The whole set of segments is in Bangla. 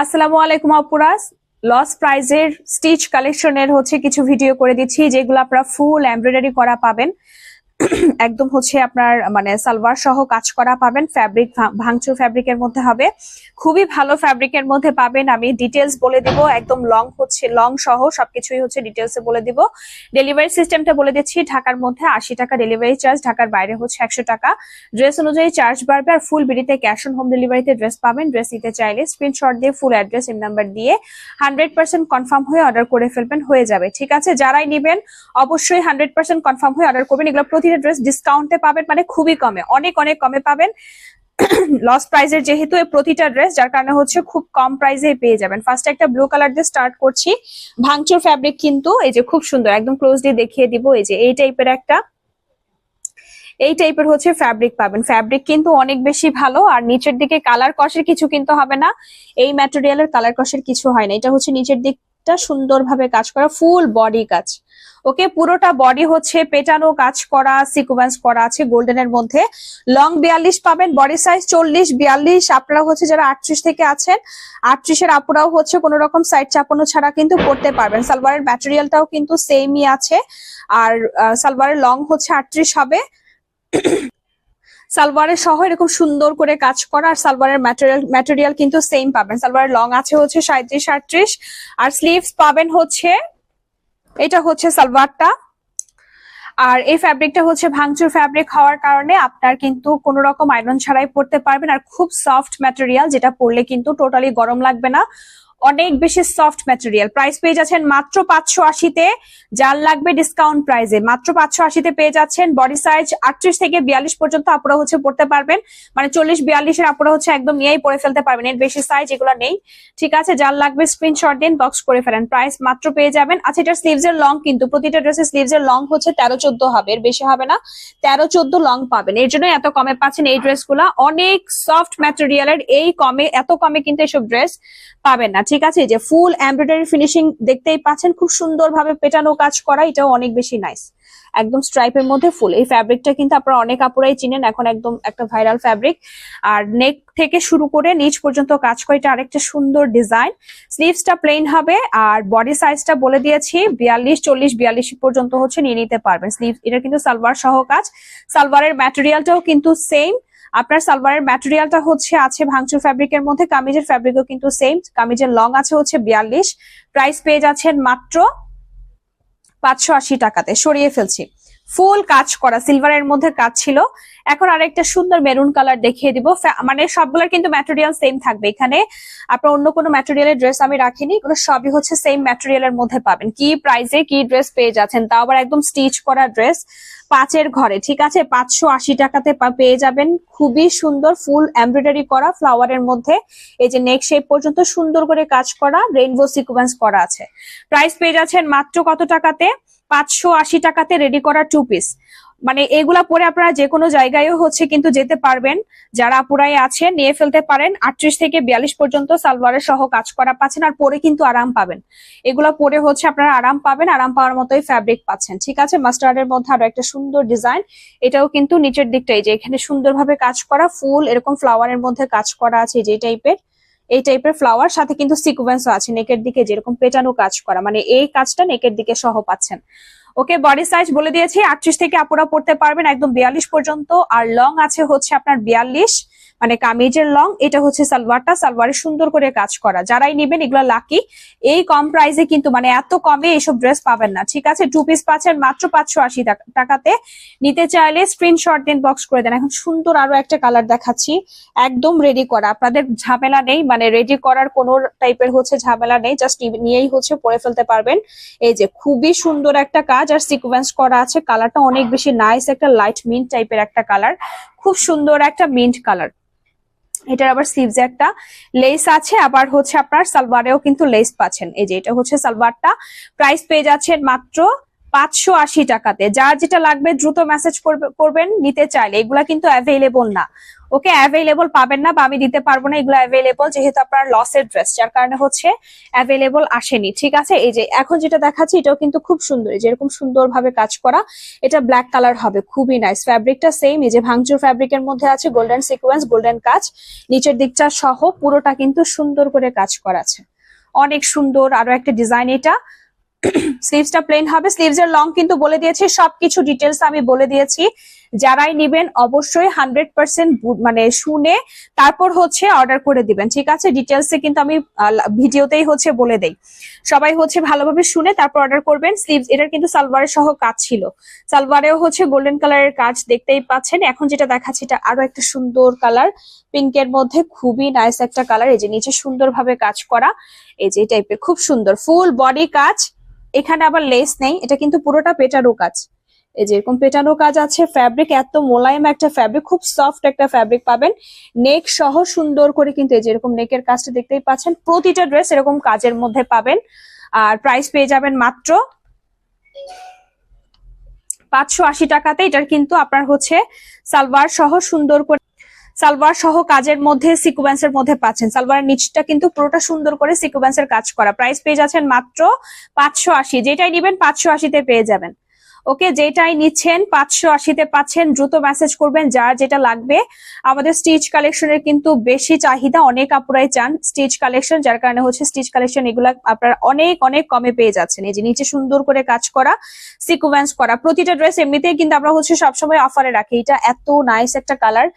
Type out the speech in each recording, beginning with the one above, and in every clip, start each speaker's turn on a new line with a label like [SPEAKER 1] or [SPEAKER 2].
[SPEAKER 1] আসসালামু আলাইকুম আপুরাস লস প্রাইজের স্টিচ কালেকশনের হচ্ছে কিছু ভিডিও করে দিচ্ছি, যেগুলো আপনারা ফুল এমব্রয়ডারি করা পাবেন। একদম হচ্ছে আপনার মানে সালোয়ার সহ কাজ করা পাবেন ফ্যাব্রিক ভাঙচুর ফ্যাব্রিকের মধ্যে হবে। খুবই ভালো ফ্যাব্রিকের মধ্যে পাবেন, আমি ডিটেলস বলে দিব, একদম লং হচ্ছে লং সহ সবকিছুই হচ্ছে ডিটেলসে বলে দিব। ডেলিভারি সিস্টেমটা বলে দিচ্ছি, ঢাকার মধ্যে আশি টাকা ডেলিভারি চার্জ ঢাকার বাইরে হচ্ছে একশো টাকা। ড্রেস অনুযায়ী চার্জ বাড়বে আর ফুল বিড়িতে ক্যাশ অন হোম ডেলিভারিতে ড্রেস পাবেন ড্রেস নিতে চাইলে স্ক্রিনশট দিয়ে ফুল অ্যাড্রেস এম নাম্বার দিয়ে হান্ড্রেড পার্সেন্ট কনফার্ম হয়ে অর্ডার করে ফেলবেন, হয়ে যাবে, ঠিক আছে? যারাই নেবেন, অবশ্যই হান্ড্রেড পার্সেন্ট কনফার্ম হয়ে অর্ডার করবেন, এগুলো প্রতিটা ড্রেস ডিসকাউন্টে পাবেন মানে খুবই কমে, অনেক অনেক কমে পাবেন। লস প্রাইজের যেহেতু প্রতিটা ড্রেস যার কারণে হচ্ছে খুব কম প্রাইসে পেয়ে যাবেন। ফার্স্ট একটা ব্লু কালার দিয়ে স্টার্ট করছি। ভাঙচুর ফ্যাব্রিক কিন্তু এই যে খুব সুন্দর, একদম ক্লোজলি দেখিয়ে দিব, এই যে এই টাইপের একটা। এই টাইপের হচ্ছে ফ্যাব্রিক পাবেন। ফ্যাব্রিক কিন্তু অনেক বেশি ভালো, আর নিচের দিকে কালার কষের কিছু কিন্তু হবে না। এই ম্যাটেরিয়ালের কালার কষের কিছু হয় না। এটা হচ্ছে নিচের দিকটা সুন্দরভাবে কাজ করা ফুল বডি কাজ। ওকে, পুরোটা বডি হচ্ছে পেটানো কাজ করা সিকুয়েন্স করা আছে গোল্ডেনের মধ্যে। লং বিয়াল্লিশ পাবেন বডি সাইজ চল্লিশ, বিয়াল্লিশ আপনারা হচ্ছে যারা আটত্রিশ থেকে আছেন, আটত্রিশের আপুরাও হচ্ছে কোন রকম সাইড চাপানো ছাড়া কিন্তু পড়তে পারবেন। সালোয়ারের ম্যাটেরিয়ালটাও কিন্তু সেমই আছে। আর সালোয়ারের লং হচ্ছে আটত্রিশ হবে। সালোয়ারের সহ এরকম সুন্দর করে কাজ করা আর সালোয়ারের ম্যাটেরিয়াল ম্যাটেরিয়াল কিন্তু সেম পাবেন। সালোয়ারের লং আছে হচ্ছে সাঁত্রিশ আটত্রিশ, আর স্লিভস পাবেন হচ্ছে, এটা হচ্ছে সালোয়ারটা আর এই ফ্যাব্রিকটা হচ্ছে ভাঙচুর ফ্যাব্রিক হওয়ার কারণে আপনার কিন্তু কোন রকম আয়রন ছাড়াই পড়তে পারবেন। আর খুব সফট ম্যাটেরিয়াল যেটা পরলে কিন্তু টোটালি গরম লাগবে না। অনেক বেশি সফট ম্যাটেরিয়াল প্রাইস পেয়ে যাচ্ছেন মাত্র পাঁচশো আশিতে যার লাগবে ডিসকাউন্ট প্রাইসে মাত্র পাঁচশো আশিতে পেয়ে যাচ্ছেন বডি সাইজ আটত্রিশ থেকে বিয়াল্লিশ পর্যন্ত আপনারা হচ্ছে পড়তে পারবেন। মানে চল্লিশ, বিয়াল্লিশের আপনারা হচ্ছে একদম নিয়েই পরে ফেলতে পারবেন। এর বেশি সাইজ এগুলো নেই। ঠিক আছে, যার লাগবে স্ক্রিনশট দিন বক্স করে ফেলেন। প্রাইস মাত্র পেয়ে যাবেন। আচ্ছা এটা স্লিভস এর লং কিন্তু প্রতিটা ড্রেসের স্লিভস এর লং হচ্ছে তেরো, চোদ্দ হবে। এর বেশি হবে না। তেরো, চোদ্দ লং পাবেন। এর জন্য এত কমে পাচ্ছেন এই ড্রেসগুলা অনেক সফট ম্যাটেরিয়ালের এই কমে, এত কমে কিন্তু এসব ড্রেস পাবেন না। ঠিক আছে যে ফুল এমব্রয়ডারি ফিনিশিং দেখতেই পাচ্ছেন, খুব সুন্দর ভাবে পেটানো কাজ করা, এটাও অনেক বেশি নাইস একদম স্ট্রাইপের মধ্যে ফুল এই ফ্যাব্রিকটা কিন্তু আপনারা অনেক কাপড়াই চিনেন, এখন একদম একটা ভাইরাল ফ্যাব্রিক আর নেক থেকে শুরু করে নিচ পর্যন্ত কাজ করে, এটা আরেকটা সুন্দর ডিজাইন স্লিভসটা প্লেন হবে, আর বডি সাইজটা বলে দিয়েছি, বিয়াল্লিশ, চল্লিশ, বিয়াল্লিশ পর্যন্ত হচ্ছে, নিয়ে নিতে পারবেন। স্লিভ এটা কিন্তু সালোয়ার সহ কাজ। সালোয়ারের ম্যাটেরিয়ালটাও কিন্তু সেম আপনার সালোয়ারের ম্যাটেরিয়ালটা হচ্ছে আছে ভাঙচুর ফ্যাব্রিকের মধ্যে, কামিজের ফ্যাব্রিকও কিন্তু সেম কামিজের লং আছে হচ্ছে বিয়াল্লিশ। প্রাইস পেয়ে যাচ্ছেন মাত্র পাঁচশো আশি টাকাতে। সরিয়ে ফেলছি। ফুল কাজ করা সিলভারের মধ্যে কাজ ছিল। এখন আরেকটা সুন্দর মেরুন কালার দেখিয়ে দিব। মানে সবগুলোর কিন্তু ম্যাটেরিয়াল সেম থাকবে। এখানে আপনার অন্য কোনো ম্যাটেরিয়ালের ড্রেস আমি রাখিনি এগুলো সবই হচ্ছে সেম ম্যাটেরিয়ালের মধ্যে পাবেন। কি প্রাইসে কি ড্রেস পেয়ে যাচ্ছেন, তাও আবার একদম স্টিচ করা ড্রেস পাঁচের ঘরে, ঠিক আছে? পাঁচশো আশি টাকাতে পেয়ে যাবেন। খুবই সুন্দর ফুল এমব্রয়ডারি করা ফ্লাওয়ারের মধ্যে। এই যে নেক শেপ পর্যন্ত সুন্দর করে কাজ করা রেইনবো সিকুয়েন্স করা আছে। প্রাইস পেয়ে যাচ্ছেন মাত্র কত টাকাতে? পাঁচশো আশি টাকাতে রেডি করা টু পিস মানে এগুলা পরে আপনারা যে কোনো জায়গায়ও হচ্ছে কিন্তু যেতে পারবেন। যারা পুরাই আছে নিয়ে ফেলতে পারেন, আটত্রিশ থেকে বিয়াল্লিশ পর্যন্ত সালোয়ারের সহ কাজ করা পাচ্ছেন আর পরে কিন্তু আরাম পাবেন। এগুলা পরে হচ্ছে আপনারা আরাম পাবেন, আরাম পাওয়ার মতোই ফ্যাব্রিক পাচ্ছেন। ঠিক আছে? মাস্টার্ডের মধ্যে আরও একটা সুন্দর ডিজাইন এটাও কিন্তু নিচের দিকটাই যে এখানে সুন্দরভাবে কাজ করা, ফুল এরকম ফ্লাওয়ারের মধ্যে কাজ করা আছে যে টাইপের এই টাইপের ফ্লাওয়ার সাথে কিন্তু সিকুয়েন্সও আছে নেকের দিকে যেরকম পেটানো কাজ করা মানে এই কাজটা নেকের দিকে সহ পাচ্ছেন। ওকে বডি সাইজ বলে দিয়েছি, আটত্রিশ থেকে আপুরা পড়তে পারবেন, একদম বিয়াল্লিশ পর্যন্ত, আর লং আছে হচ্ছে আপনার বিয়াল্লিশ। মানে কামিজের লং, এটা হচ্ছে সালোয়ারটা। সালোয়ারে সুন্দর করে কাজ করা। যারাই নেবেন, এগুলো লাকি এই কম প্রাইসে কিন্তু মানে এত কমে এইসব ড্রেস পাবেন না। ঠিক আছে? টু পিস পাচ্ছেন মাত্র পাঁচশো আশি টাকাতে। নিতে চাইলে স্ক্রিনশট দিন বক্স করে দেন। এখন সুন্দর আরও একটা কালার দেখাচ্ছি। একদম রেডি করা। আপনাদের ঝামেলা নেই মানে রেডি করার কোন টাইপের হচ্ছে ঝামেলা নেই। জাস্ট নিয়েই হচ্ছে পরে ফেলতে পারবেন। এই যে খুবই সুন্দর একটা কাজ। আর সিকুয়েন্স করা আছে। কালারটা অনেক বেশি নাইস একটা লাইট মিন্ট টাইপের একটা কালার খুব সুন্দর একটা মিন্ট কালার এটার আবার স্লিভস একটা লেস আছে, আবার হচ্ছে আপনার সালোয়ারেও কিন্তু লেস পাচ্ছেন। এই যে এটা হচ্ছে সালোয়ারটা। প্রাইস পেয়ে যাচ্ছেন মাত্র পাঁচশো আশি টাকাতে। যার যেটা লাগবে দ্রুত মেসেজ করবেন, নিতে চাইলে। এগুলা কিন্তু অ্যাভেলেবল না। ওকে অ্যাভেলেবল পাবেন না বা আমি দিতে পারব না, এগুলো অ্যাভেলেবল যেহেতু আপনার লসের ড্রেস যার কারণে হচ্ছে অ্যাভেলেবল আসেনি। ঠিক আছে? এই যে এখন যেটা দেখাচ্ছি, এটাও কিন্তু খুব সুন্দর। এই যে এরকম সুন্দর ভাবে কাজ করা, এটা ব্ল্যাক কালার হবে। খুবই নাইস ফ্যাব্রিকটা সেম এই যে ভাঙচুর ফ্যাব্রিকের মধ্যে আছে গোল্ডেন সিকোয়েন্স গোল্ডেন কাজ। নিচের দিকটা সহ পুরোটা কিন্তু সুন্দর করে কাজ করা আছে। অনেক সুন্দর। আরও একটা ডিজাইন এটা। স্লিভসটা প্লেন হবে। স্লিভস এর লং কিন্তু বলে দিয়েছি, সবকিছু ডিটেলস আমি বলে দিয়েছি। যারাই নিবেন অবশ্যই হান্ড্রেড পার্সেন্ট মানে শুনে তারপর হচ্ছে অর্ডার করে দিবেন, ঠিক আছে? ডিটেলসে কিন্তু আমি ভিডিওতেই হচ্ছে বলে দেই। সবাই হচ্ছে ভালোভাবে শুনে তারপর অর্ডার করবেন। স্লিভস এটার কিন্তু সালোয়ারের সহ কাজ ছিল। সালোয়ারেও হচ্ছে গোল্ডেন কালারের কাজ দেখতেই পাচ্ছেন। এখন যেটা দেখাচ্ছি, এটা আরও একটা সুন্দর কালার পিঙ্কের মধ্যে খুবই নাইস একটা কালার এই যে নিচে সুন্দরভাবে কাজ করা, এই যে টাইপের খুব সুন্দর। ফুল বডি কাজ। এখানে আবার লেস নেই, এটা কিন্তু পুরোটা পেটারো কাজ। এই যে এরকম পেটানো কাজ আছে ফ্যাব্রিক এত মোলায়েম একটা ফ্যাব্রিক খুব সফট একটা ফ্যাব্রিক পাবেন। নেক সহ সুন্দর করে কিন্তু এই যে এরকম নেকের কাজটা দেখতেই পাচ্ছেন, প্রতিটা ড্রেস এরকম কাজের মধ্যে পাবেন। আর প্রাইস পেয়ে যাবেন মাত্র পাঁচশো আশি টাকাতে, এটার কিন্তু আপনার হচ্ছে সালওয়ার সহ সুন্দর করে সালওয়ার সহ কাজের মধ্যে সিকুয়েন্সের মধ্যে পাচ্ছেন। সালবারের নিচটা কিন্তু পুরোটা সুন্দর করে সিকুয়েন্সের কাজ করা। প্রাইস পেয়ে যাচ্ছেন মাত্র পাঁচশো আশি। যেটাই নিবেন, পাঁচশো আশিতে পেয়ে যাবেন। ওকে, যেটাই নিচ্ছেন, পাঁচশো আশিতে পাচ্ছেন, দ্রুত মেসেজ করবেন, যার যেটা লাগবে। আমাদের স্টিচ কালেকশনের কিন্তু বেশি চাহিদা, অনেক আপুরাই চান স্টিচ কালেকশন যার কারণে হচ্ছে স্টিচ কালেকশন এগুলা আপনারা অনেক অনেক কমে পেয়ে যাচ্ছেন। এই যে নিচে সুন্দর করে কাজ করা সিকুয়েন্স করা, প্রতিটা ড্রেস এমনিতেই কিন্তু আমরা হচ্ছে সবসময় অফারে রাখি। এটা এত নাইস একটা কালার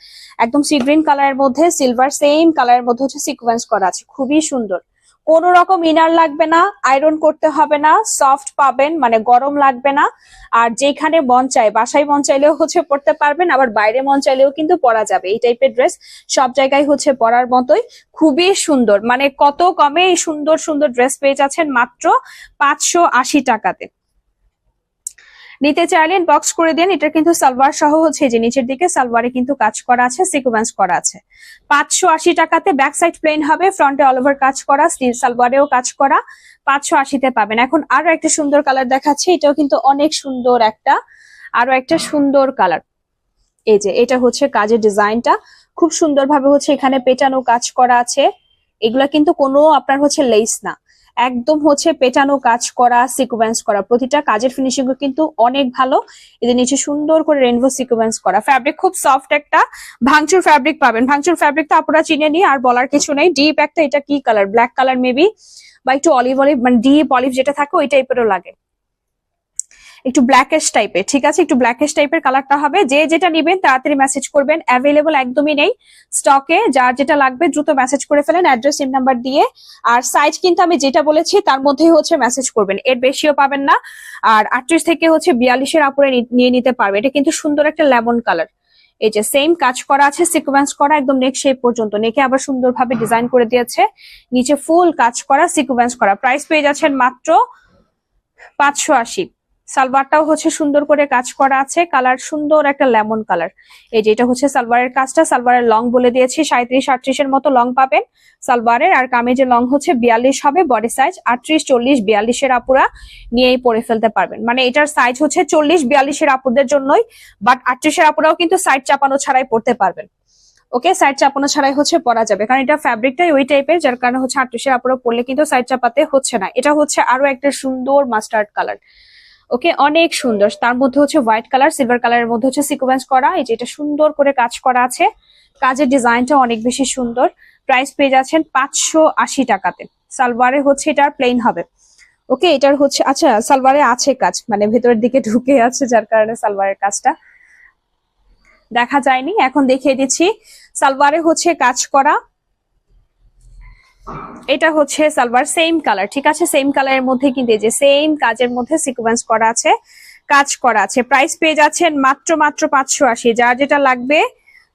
[SPEAKER 1] একদম সি গ্রিন কালারের মধ্যে সিলভার সেম কালারের মধ্যে হচ্ছে সিকুয়েন্স করা আছে। খুবই সুন্দর। কোন রকম ইনার লাগবে না, আয়রন করতে হবে না, সফট পাবেন মানে গরম লাগবে না। আর যেখানে মন চায়, বাসায় মন চাইলেও হচ্ছে পড়তে পারবেন, আবার বাইরে মন চাইলেও কিন্তু পরা যাবে। এই টাইপের ড্রেস সব জায়গায় হচ্ছে পরার মতোই। খুবই সুন্দর মানে কত কমে এই সুন্দর সুন্দর ড্রেস পেয়ে যাচ্ছেন মাত্র পাঁচশো আশি টাকাতে। নিতে চাইলেন বক্স করে দেন। এটা কিন্তু সালোয়ার সহ হচ্ছে যে নিচের দিকে সালোয়ারে কিন্তু কাজ করা আছে সিকোয়েন্স করা আছে। পাঁচশো আশি টাকাতে ব্যাক সাইড প্লেন হবে ফ্রন্টে অল ওভার কাজ করা সালোয়ারেও কাজ করা, পাঁচশো আশিতে পাবেন। এখন আরও একটা সুন্দর কালার দেখাচ্ছে, এটাও কিন্তু অনেক সুন্দর একটা আরও একটা সুন্দর কালার এই যে এটা হচ্ছে কাজের ডিজাইনটা, খুব সুন্দরভাবে হচ্ছে এখানে পেটানো কাজ করা আছে। এগুলা কিন্তু কোনো আপনার হচ্ছে লেস না। একদম হচ্ছে পেটানো কাজ করা সিকোয়েন্স করা। প্রতিটা কাজের ফিনিশিং কিন্তু অনেক ভালো। এদের নিচে সুন্দর করে রেনবো সিকোয়েন্স করা। ফ্যাব্রিক খুব সফট একটা, ভাঙচুর ফ্যাব্রিক পাবেন। ভাঙচুর ফ্যাব্রিক তো আপনারা চিনে নি আর বলার কিছু নেই। ডিপ একটা, এটা কি কালার ব্ল্যাক কালার মেবি বা একটু অলিভ অলিভ মানে ডিপ অলিভ যেটা থাকে, ওই টাইপেরও লাগে। একটু ব্ল্যাকেশ টাইপের ঠিক আছে? একটু ব্ল্যাকেশ টাইপের কালারটা হবে। যে যেটা নিবেন, তাড়াতাড়ি মেসেজ করবেন। অ্যাভেলেবল একদমই নেই স্টকে যার যেটা লাগবে, দ্রুত মেসেজ করে ফেলেন অ্যাড্রেস সিম নাম্বার দিয়ে। আর সাইজ কিন্তু আমি যেটা বলেছি, তার মধ্যেই হচ্ছে মেসেজ করবেন। এর বেশিও পাবেন না। আর আটত্রিশ থেকে হচ্ছে বিয়াল্লিশের আপুরে নিয়ে নিতে পারবে। এটা কিন্তু সুন্দর একটা লেমন কালার এই যে সেম কাজ করা আছে সিকোয়েন্স করা, একদম নেক শেপ পর্যন্ত। নেকে আবার সুন্দরভাবে ডিজাইন করে দিয়েছে। নিচে ফুল কাজ করা সিকোয়েন্স করা। প্রাইস পেয়ে যাচ্ছেন মাত্র পাঁচশো আশি। সালভারটাও হচ্ছে সুন্দর করে কাজ করা আছে। কালার সুন্দর একটা লেমন কালার। এই যে এটা হচ্ছে সালভারের কাজটা সালভারের লং বলে দিয়েছি সাঁত্রিশ আটত্রিশের মতো লং পাবেন সালভারের আর কামিজের লং হচ্ছে বিয়াল্লিশ হবে বডি সাইজ আটত্রিশ, চল্লিশ, বিয়াল্লিশের আপুরা নিয়েই পরে ফেলতে পারবেন। মানে এটার সাইজ হচ্ছে চল্লিশ, বিয়াল্লিশের আপুদের জন্যই বাট আটত্রিশের আপুরাও কিন্তু সাইড চাপানো ছাড়াই পড়তে পারবেন। ওকে সাইড চাপানো ছাড়াই হচ্ছে পরা যাবে। কারণ এটা ফ্যাব্রিকটাই ওই টাইপের যার কারণে হচ্ছে আটত্রিশের আপুরা পড়লে কিন্তু সাইড চাপাতে হচ্ছে না। এটা হচ্ছে আরও একটা সুন্দর মাস্টার্ড কালার ওকে, অনেক সুন্দর। তার মধ্যে হচ্ছে হোয়াইট কালার, সিলভার কালারের মধ্যে হচ্ছে সিকোয়েন্স করা। এই যে এটা সুন্দর করে কাজ করা আছে। কাজের ডিজাইনটা অনেক বেশি সুন্দর। প্রাইস পেয়ে যাচ্ছেন পাঁচশো আশি টাকাতে। সালওয়ারে হচ্ছে এটার প্লেন হবে। ওকে, এটার হচ্ছে আচ্ছা সালওয়ারে আছে কাজ মানে ভেতরের দিকে ঢুকে আছে, যার কারণে সালওয়ারের কাজটা দেখা যায়নি। এখন দেখিয়ে দিচ্ছি। সালওয়ারে হচ্ছে কাজ করা। এটা হচ্ছে সালভার সেম কালার ঠিক আছে? সেম কালারের মধ্যে কিন্তু এই যে সেম কাজের মধ্যে সিকোয়েন্স করা আছে, কাজ করা আছে। প্রাইস পেয়ে যাচ্ছেন মাত্র মাত্র পাঁচশো আশি। যার যেটা লাগবে,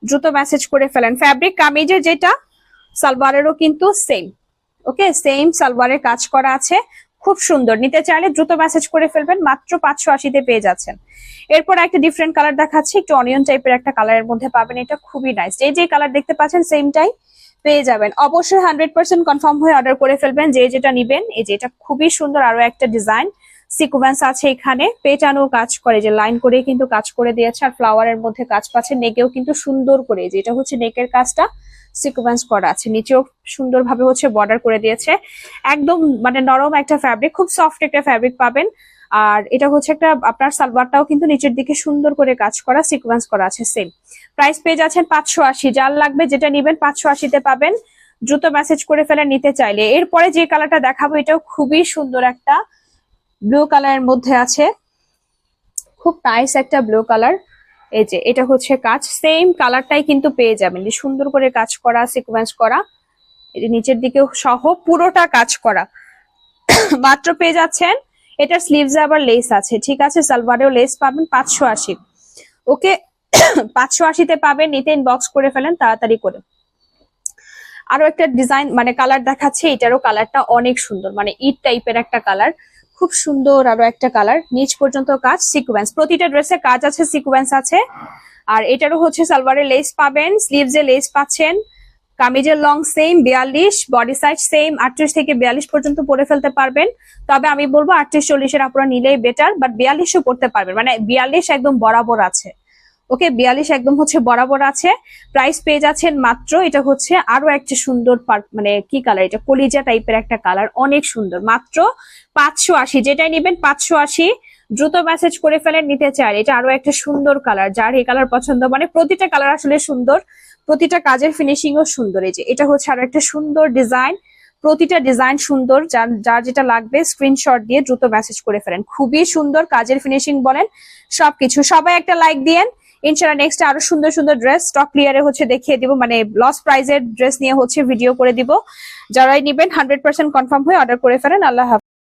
[SPEAKER 1] দ্রুত মেসেজ করে ফেলেন। ফ্যাব্রিক কামিজের যেটা সালভারেরও কিন্তু সেম ওকে সেম সালভারের কাজ করা আছে। খুব সুন্দর। নিতে চাইলে দ্রুত মেসেজ করে ফেলবেন, মাত্র পাঁচশো আশিতে পেয়ে যাচ্ছেন। এরপর একটা ডিফারেন্ট কালার দেখাচ্ছি, একটু অনিয়ন টাইপের একটা কালারের মধ্যে পাবেন। এটা খুবই নাইস এই যে কালার দেখতে পাচ্ছেন সেমটাই পেয়ে যাবেন। অবশ্যই হান্ড্রেড পার্সেন্ট কনফার্ম হয়ে অর্ডার করে ফেলবেন, যে যেটা নিবেন। এই যে এটা খুবই সুন্দর আরও একটা ডিজাইন সিকোয়েন্স আছে এখানে। পেটানো কাজ করে, যে লাইন করে কিন্তু কাজ করে দিয়েছে। আর ফ্লাওয়ারের মধ্যে কাজ পাচ্ছে, নেকেও কিন্তু সুন্দর করে। যে এটা হচ্ছে নেকের কাজটা সিকোয়েন্স করা আছে। নিচেও সুন্দরভাবে হচ্ছে বর্ডার করে দিয়েছে। একদম মানে নরম একটা ফ্যাব্রিক খুব সফট একটা ফ্যাব্রিক পাবেন। আর এটা হচ্ছে একটা, আপনার সালোয়ারটাও কিন্তু নিচের দিকে সুন্দর করে কাজ করা সিকোয়েন্স করা আছে সেম প্রাইস পেয়ে যাচ্ছেন পাঁচশো আশি, যার লাগবে যেটা নিবেন পাঁচশো আশিতে পাবেন। দ্রুত মেসেজ করে ফেলে নিতে চাইলে। এরপরে যে কালারটা দেখাবো, এটাও খুবই সুন্দর একটা ব্লু কালারের মধ্যে আছে। খুব নাইস একটা ব্লু কালার এই যে, এটা হচ্ছে কাজ। সেম কালারটাই কিন্তু পেয়ে যাবেন। যে সুন্দর করে কাজ করা সিকোয়েন্স করা। এই যে নিচের দিকেও সহ পুরোটা কাজ করা। মাত্র পেয়ে যাচ্ছেন এটা স্লিভস আবার লেস আছে, ঠিক আছে? সালোয়ারেও লেস পাবেন পাঁচশো আশি। ওকে? পাঁচশো আশিতে পাবেন, নিতে ইনবক্স করে ফেলেন, তাড়াতাড়ি করে। আরও একটা ডিজাইন মানে কালার দেখাচ্ছে, এটারও কালারটা অনেক সুন্দর মানে ইট টাইপের একটা কালার খুব সুন্দর আরও একটা কালার নিচ পর্যন্ত কাজ সিকোয়েন্স প্রতিটা ড্রেসে কাজ আছে সিকোয়েন্স আছে। আর এটারও হচ্ছে সালোয়ারের লেস পাবেন স্লিভস এ লেস পাচ্ছেন। কামিজের লং সেম বিয়াল্লিশ বডি সাইজ সেম আটত্রিশ থেকে বিয়াল্লিশ পর্যন্ত পরে ফেলতে পারবেন। তবে আমি বলব আটত্রিশ, চল্লিশের আপনারা নিলেই বেটার বাট বিয়াল্লিশও পড়তে পারবেন। মানে বিয়াল্লিশ একদম বরাবর আছে। ওকে বিয়াল্লিশ একদম হচ্ছে বরাবর আছে। প্রাইস পেয়ে যাচ্ছেন মাত্র, এটা হচ্ছে আরও একটা সুন্দর মানে কি কালার এটা কলিজা টাইপের একটা কালার অনেক সুন্দর। মাত্র পাঁচশো আশি, যেটাই নেবেন পাঁচশো আশি। দ্রুত মেসেজ করে ফেলেন নিতে চান, এটা আরও একটা সুন্দর কালার যার এই কালার পছন্দ মানে প্রতিটা কালার আসলে সুন্দর। প্রতিটা কাজের ফিনিশিং ও সুন্দর। এই যে, এটা হচ্ছে আরও একটা সুন্দর ডিজাইন প্রতিটা ডিজাইন সুন্দর, যার যার যেটা লাগবে স্ক্রিনশট দিয়ে দ্রুত মেসেজ করে ফেলেন। খুবই সুন্দর কাজের ফিনিশিং বলেন সবকিছু। সবাই একটা লাইক দিয়েন। ইনশাল্লাহ নেক্সট আরও সুন্দর সুন্দর ড্রেস স্টক ক্লিয়ারে হচ্ছে দেখিয়ে দিব। মানে লস প্রাইজের ড্রেস নিয়ে হচ্ছে ভিডিও করে দিব। যারাই নিবেন হান্ড্রেড পার্সেন্ট কনফার্ম হয়ে অর্ডার করে ফেলেন। আল্লাহ